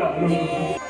两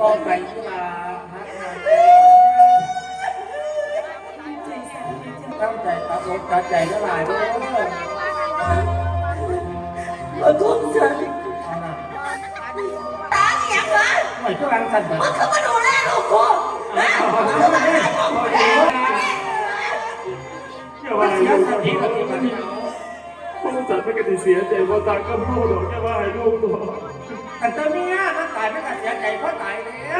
ก็ไปที่มาตั้งใจตัดรถตัดใจเท่าไหร่ด้วยขอโทษฉันตาเสียงเหรอไม่ช่วยรังสรรค์มึงเข้ามาดูแลลูกกูนะมึงเข้ามาดูแลลูกกูแล้วอย่าว่าให้ลูกพ่อจัดไม่กันเสียใจว่าตาก็พูดหรอกอย่าว่าให้ลูกหรอกแต่ตัวเนี้ยมันตาย ไก่พ่อตายแล้ว